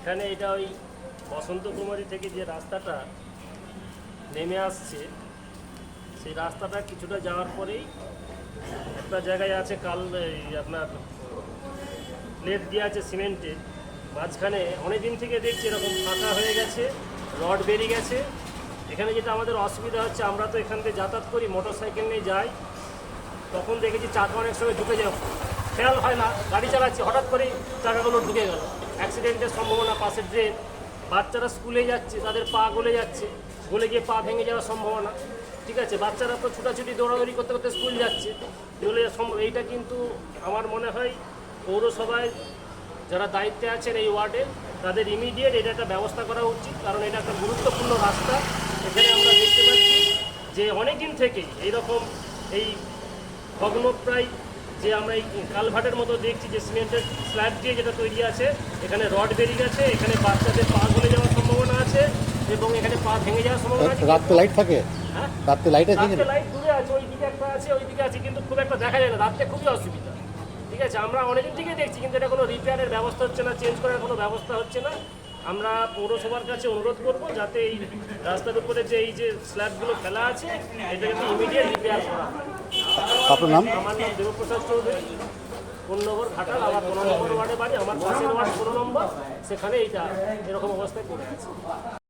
এখানে এটা ওই বসন্ত কুমারী থেকে যে রাস্তাটা নেমে আসছে, সেই রাস্তাটা কিছুটা যাওয়ার পরেই একটা জায়গায় আছে কাল আপনার প্লেট দিয়ে আছে সিমেন্টের মাঝখানে অনেক দিন থেকে দেখছি এরকম ফাঁকা হয়ে গেছে, রড বেরিয়ে গেছে। এখানে যেটা আমাদের অসুবিধা হচ্ছে, আমরা তো এখান থেকে যাতায়াত করি মোটর সাইকেল নিয়ে যাই। তখন দেখেছি চাকা অনেক সময় ঢুকে যায়। খেয়াল হয় না, গাড়ি চালাচ্ছি, হঠাৎ করেই চাকাগুলো ঢুকে গেল। অ্যাক্সিডেন্টের সম্ভাবনা, পাশের ড্রেন বাচ্চারা স্কুলে যাচ্ছে, তাদের পা গলে যাচ্ছে, গলে গিয়ে পা ভেঙে যাওয়ার সম্ভাবনা, ঠিক আছে? বাচ্চারা তো ছুটাছুটি, দৌড়াদৌড়ি করতে করতে স্কুল যাচ্ছে সম্ভব, এইটা কিন্তু আমার মনে হয় পৌরসভায় যারা দায়িত্বে আছেন এই ওয়ার্ডে, তাদের ইমিডিয়েট এটা একটা ব্যবস্থা করা উচিত, কারণ এটা একটা গুরুত্বপূর্ণ রাস্তা। এখানে আমরা দেখতে পাচ্ছি যে অনেক দিন থেকেই এইরকম এই ভগ্নপ্রায় যে আমরা এই কালভার্টের মতো দেখছি যে সিমেন্টের স্ল্যাব দিয়ে যেটা তৈরি আছে এখানে রড বেরিয়ে গেছে এখানে বাচ্চাদের পা গলে যাওয়ার সম্ভাবনা আছে এবং এখানে পা ভেঙে যাওয়ার সম্ভাবনা আছে। রাত্রে লাইট থাকে? হ্যাঁ? রাত্রে লাইট আছে রাত্রে লাইট দূরে আছে ওই দিকে একটা আছে ওই দিকে আছে কিন্তু খুব একটা দেখা যায় না। রাত্রে খুবই অসুবিধা। ঠিক আছে আমরা অনেকদিন থেকে দেখছি কিন্তু এটা কোনো রিপেয়ারের ব্যবস্থা হচ্ছে না চেঞ্জ করার কোনো ব্যবস্থা হচ্ছে না। আমরা পৌরসভার কাছে অনুরোধ করব যাতে এই রাস্তার উপরে যে এই যে স্ল্যাবগুলো ফেলা আছে এটা যাতে ইমিডিয়েট রিপেয়ার করা আপনার নাম? আমার নাম দেবপ্রসাদ চৌধুরী। কোন নম্বর ঘাটাল আমার পনেরো নম্বর ওয়ার্ডে বাড়ি আমার পাশের ওয়ার্ড পনেরো নম্বর সেখানে এইটা এরকম অবস্থায় পড়ে আছে।